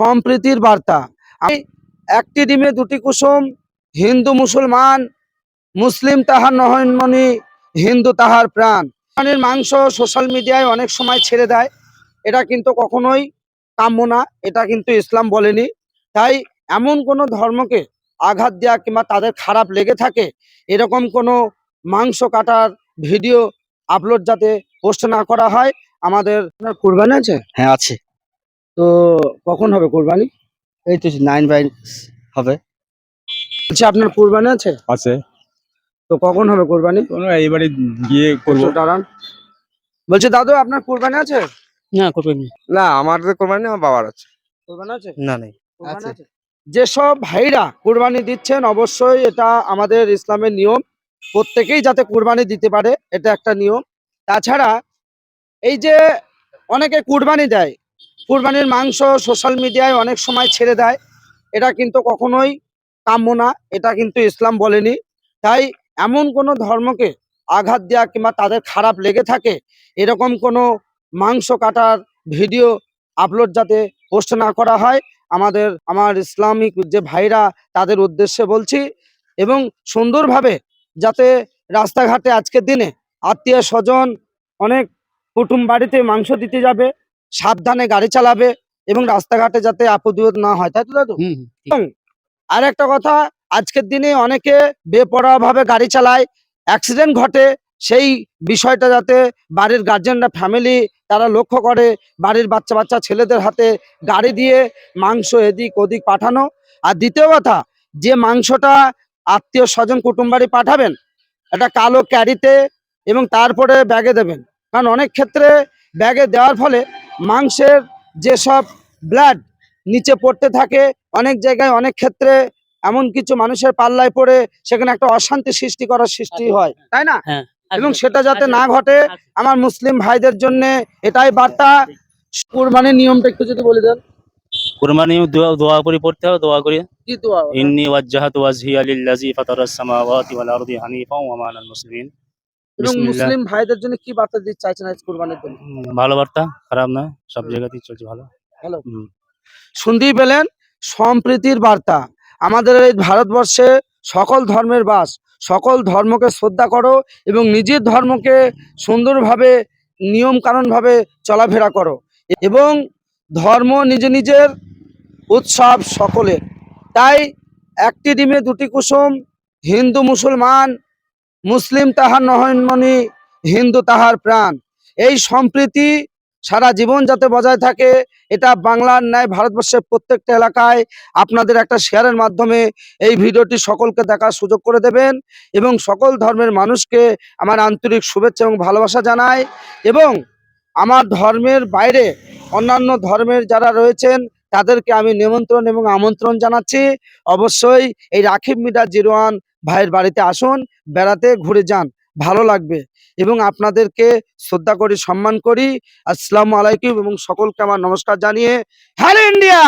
সম্প্রীতির বার্তা। আমি একটি ডিমে দুটি কুসুম, হিন্দু, মুসলমান, মুসলিম তাহার নহনমণি হিন্দু তাহার প্রাণ। প্রাণের মাংস সোশ্যাল মিডিয়ায় অনেক সময় ছেড়ে দেয়। এটা কিন্তু কখনোই কাম্য না, এটা কিন্তু ইসলাম বলেনি। তাই এমন কোনো ধর্মকে আঘাত দেওয়া কিংবা তাদের খারাপ লেগে থাকে, এরকম কোনো মাংস কাটার ভিডিও আপলোড যাতে পোস্ট না করা হয়, আমাদের আপনার কোরবানি আছে? হ্যাঁ আছে। তো কখন হবে কোরবানি? এই তো নাইন বাই হবে। বলছি আপনার কোরবানি আছে? আছে। তো কখন হবে কোরবানি? এইবারে গিয়ে করব। দাঁড়ান। বলছি দাদু আপনার কোরবানি আছে? না করবেন না আমার তো কোরবানি আমার বাবার আছে। কোরবানি আছে? না নেই কোরবানি আছে। যেসব ভাইরা কোরবানি দিচ্ছেন অবশ্যই এটা আমাদের ইসলামের নিয়ম। প্রত্যেকেই যাতে কোরবানি দিতে পারে এটা একটা নিয়ম। তাছাড়া এই যে অনেকে কুরবানি দেয় কুরবানির মাংস সোশ্যাল মিডিয়ায় অনেক সময় ছেড়ে দেয়। এটা কিন্তু কখনোই কাম্য না, এটা কিন্তু ইসলাম বলেনি। তাই এমন কোনো ধর্মকে আঘাত দেওয়া কিংবা তাদের খারাপ লেগে থাকে, এরকম কোনো মাংস কাটার ভিডিও আপলোড যাতে পোস্ট না করা হয়, আমাদের, আমার ইসলামিক যে ভাইরা তাদের উদ্দেশ্যে বলছি এবং সুন্দরভাবে যাতে রাস্তাঘাটে আজকের দিনে আত্মীয় স্বজন অনেক কুটুম বাড়িতে মাংস দিতে যাবে সাবধানে গাড়ি চালাবে এবং রাস্তাঘাটে যাতে আপদ না হয় তাই তো দাদু? আর একটা কথা আজকের দিনে অনেকে বেপরোয়া ভাবে গাড়ি চালায় অ্যাক্সিডেন্ট ঘটে সেই বিষয়টা যাতে বাড়ির গার্জেনরা ফ্যামিলি তারা লক্ষ্য করে বাড়ির বাচ্চা বাচ্চা ছেলেদের হাতে গাড়ি দিয়ে মাংস এদিক ওদিক পাঠানো। আর দ্বিতীয় কথা যে মাংসটা আত্মীয় স্বজন কুটুম্বারি পাঠাবেন একটা কালো ক্যারিতে এবং তারপরে ব্যাগে দেবেন। কারণ অনেক ক্ষেত্রে ব্যাগে দেওয়ার ফলে মাংসের যেসব ব্লাড নিচে পড়তে থাকে অনেক জায়গায় অনেক ক্ষেত্রে এমন কিছু মানুষের পাল্লায় পড়ে সেখানে একটা অশান্তি সৃষ্টি করার সৃষ্টি হয় তাই না? হ্যাঁ এবং সেটা যাতে না ঘটে আমার মুসলিম ভাইদের জন্য এটাই বার্তা। কুরবানির নিয়মটা একটু যদি বলে দেন। কুরবানি দোয়া দোয়া করে পড়তে হবে দোয়া করে। কি দোয়া? ইন্নি ওয়াজ্জাহাতু ওয়াজহিয়া লিল্লাযী ফাতারাস সামাওয়াতি ওয়াল আরদি হানিফাও ওয়া মা আনাল মুসলিমিন। এবং মুসলিম ভাইদের জন্য কি বার্তা দিতে চাইছেন আজ কুরবানির জন্য? ভালো বার্তা খারাপ না সব জায়গাতেই চলছে ভালো। ভালো শুনতেই পেলেন? সম্প্রীতির বার্তা। আমাদের এই ভারতবর্ষে সকল ধর্মের বাস সকল ধর্মকে শ্রদ্ধা করো এবং নিজের ধর্মকে সুন্দরভাবে নিয়ম কানুনভাবে চলাফেরা করো। এবং ধর্ম নিজে নিজের উৎসব সকলের। তাই একটি ডিমে দুটি কুসুম হিন্দু মুসলমান মুসলিম তাহার নহনমণি হিন্দু তাহার প্রাণ। এই সম্প্রীতি সারা জীবন যাতে বজায় থাকে, এটা বাংলার ন্যায় ভারতবর্ষের প্রত্যেকটা এলাকায় আপনাদের একটা শেয়ারের মাধ্যমে এই ভিডিওটি সকলকে দেখার সুযোগ করে দেবেন এবং সকল ধর্মের মানুষকে আমার আন্তরিক শুভেচ্ছা এবং ভালোবাসা জানাই এবং আমার ধর্মের বাইরে অন্যান্য ধর্মের যারা রয়েছেন, তাদেরকে আমি নিমন্ত্রণ এবং আমন্ত্রণ জানাচ্ছি। অবশ্যই এই রাখিব মিডা জিরো ওয়ান ভাইয়ের বাড়িতে আসুন, বেড়াতে ঘুরে যান, ভালো লাগবে। এবং আপনাদেরকে শ্রদ্ধা করি, সম্মান করি। আসসালামু আলাইকুম এবং সকলকে আমার নমস্কার জানিয়ে, হ্যালো ইন্ডিয়া!